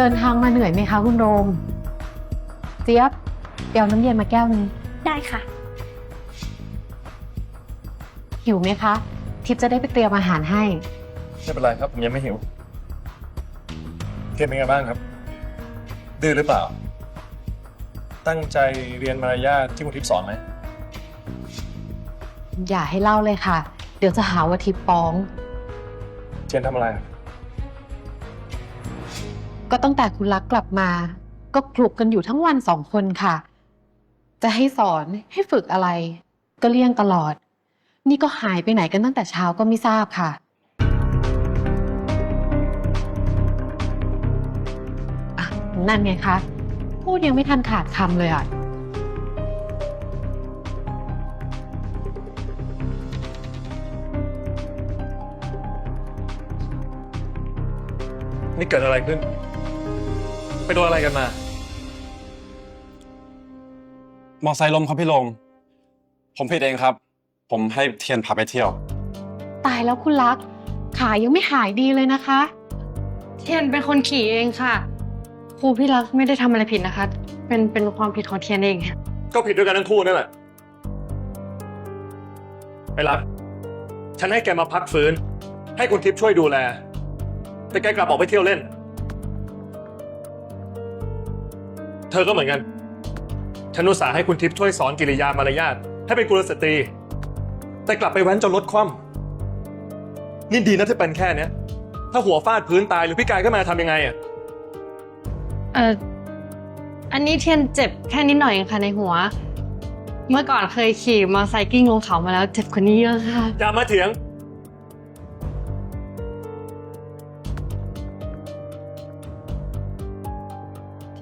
เดินทางมาเหนื่อยไหมคะคุณโรม เจี๊ยบเดี๋ยวน้ำเย็นมาแก้วนึงได้ค่ะ หิวไหมคะ ทิพย์จะได้ไปเตรียมอาหารให้ ไม่เป็นไรครับ ผมยังไม่หิวเทียนเป็นไงบ้างครับ ดื้อหรือเปล่า ตั้งใจเรียนมารยาทที่คุณทิพย์สอนไหมอย่าให้เล่าเลยค่ะ เดี๋ยวจะหาว่าทิพย์ฟ้อง เทียนทำอะไร ก็ตั้งแต่คุณรักกลับมา ก็คลุกกันอยู่ทั้งวันสองคนค่ะ จะให้สอนให้ฝึกอะไร ก็เลี่ยงตลอด นี่ก็หายไปไหนกันตั้งแต่เช้าก็ไม่ทราบค่ะ อะ นั่นไงคะ พูดยังไม่ทันขาดคำเลยอะ นี่เกิดอะไรขึ้น ไปโดนอะไรกันมา มอไซค์ลมครับพี่ลมผมผิดเองครับ ผมให้เทียนพาไปเที่ยว ตายแล้วคุณรัก ขายังไม่หายดีเลยนะคะ เทียนเป็นคนขี่เองค่ะ ครูพี่รักไม่ได้ทำอะไรผิดนะคะ เป็นเป็นความผิดของเทียนเองค่ะก็ผิดด้วยกันทั้งคู่นั่นแหละ ไปรักฉันให้แกมาพักฟื้น ให้คุณทิพย์ช่วยดูแล แต่แกกลับออกไปเที่ยวเล่น เธอก็เหมือนกันฉันอุตส่าห์ให้คุณทิพย์ช่วยสอนกิริยามารยาทให้เป็นกุลสตรี แต่กลับไปแว้นจนรถคว่ำนี่ดีนะที่เป็นแค่เนี้ย ถ้าหัวฟาดพื้นตายหรือพี่กายขึ้นมาทำยังไงอะเอออันนี้เทียนเจ็บแค่นิดหน่อยเองค่ะในหัว เมื่อก่อนเคยขี่มอเตอร์ไซค์กิ้งลงเขามาแล้ว เจ็บกว่านี้เยอะค่ะ อย่ามาเถียง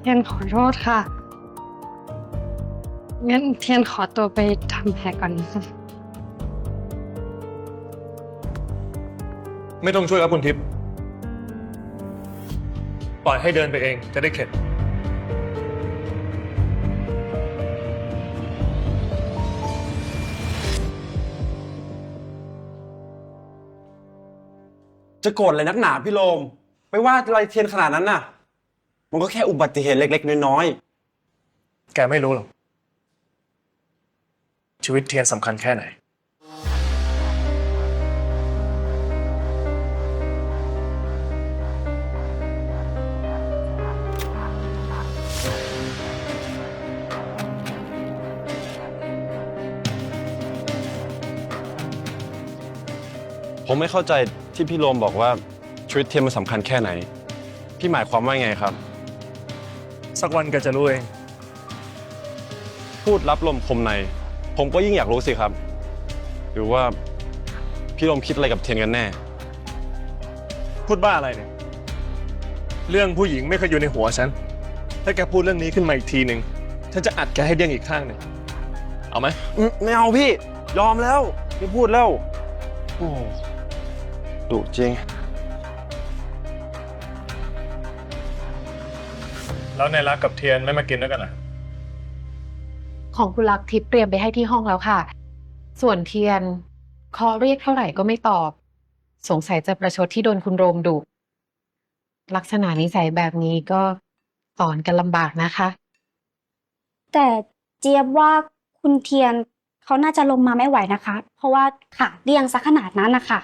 ทียนขอโทษค่ะ งั้นเทียนขอตัวไปทำแผลก่อนนะคะไม่ต้องช่วยครับคุณทิพย์ปล่อยให้เดินไปเองจะได้เข็ด จะโกรธอะไรนักหนาพี่ลม ไม่ว่าอะไรเทียนขนาดนั้นน่ะ มันก็แค่อุบัติเหตุเล็ก ๆ น้อยแกไม่รู้หรอก ชีวิตเทียนสำคัญแค่ไหน ๆ ผมไม่เข้าใจที่พี่ลมบอกว่าชีวิตเทียนมันสำคัญแค่ไหน พี่หมายความว่าไงครับ สักวันแกจะรู้เองพูดรับลมคมใน ผมก็ยิ่งอยากรู้สิครับ หรือว่าพี่ลมคิดอะไรกับเทียนกันแน่ พูดบ้าอะไรเนี่ย เรื่องผู้หญิงไม่เคยอยู่ในหัวฉัน ถ้าแกพูดเรื่องนี้ขึ้นมาอีกทีหนึ่งฉันจะอัดแกให้เด้งอีกข้างหนึ่งเอาไหมอืมไม่เอาพี่ ยอมแล้วไม่พูดแล้ว โอ้ดุจริง แล้วในรักกับเทียนไม่มากินด้วยกันอะ ของคุณรักทิพย์เตรียมไปให้ที่ห้องแล้วค่ะ ส่วนเทียนคอเรียกเท่าไหร่ก็ไม่ตอบ สงสัยจะประชดที่โดนคุณโรมดุลักษณะนิสัยแบบนี้ก็สอนกันลำบากนะคะ แต่เจี๊ยบว่าคุณเทียนเขาน่าจะลงมาไม่ไหวนะคะ เพราะว่าขาเรียงซะขนาดนั้นนะคะ